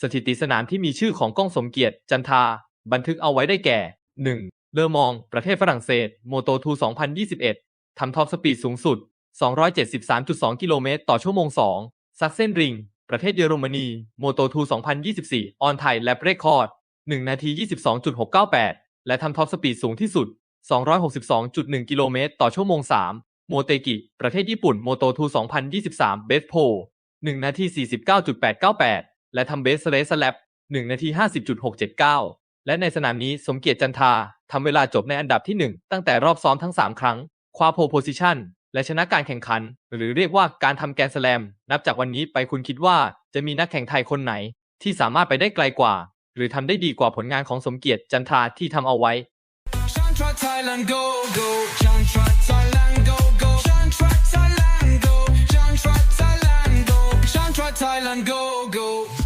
สถิติสนามที่มีชื่อของก้องสมเกียรติจันทา บันทึกเอาไว้ได้แก่ 1. เลอมอง ประเทศฝรั่งเศส โมโตทู 2021 ทำท็อปสปีดสูงสุด 273.2 กิโลเมตรต่อชั่วโมง 2. ซักเซนริง ประเทศเยอรมนี โมโตทู 2024 ออนไทยแลบเรคคอร์ด 1 นาที 22.698 และทำท็อปสปีดสูงที่สุด 262.1 กิโลเมตรต่อชั่วโมง 3. โมเตกิ ประเทศญี่ปุ่น โมโตทู 2023 เบสโพ1 นาที 49.898 และทำเบสเรสแลบ1นาที 50.679 และในสนามนี้สมเกียรติจันทาทำเวลาจบในอันดับที่ 1 ตั้งแต่รอบซ้อมทั้ง 3 ครั้ง คว้าโพโพซิชันและชนะการแข่งขัน หรือเรียกว่าการทำแกรนสแลม นับจากวันนี้ไปคุณคิดว่าจะมีนักแข่งไทยคนไหน ที่สามารถไปได้ไกลกว่า หรือทำได้ดีกว่าผลงานของสมเกียรติจันทราที่ทำเอาไว้ Thailand go go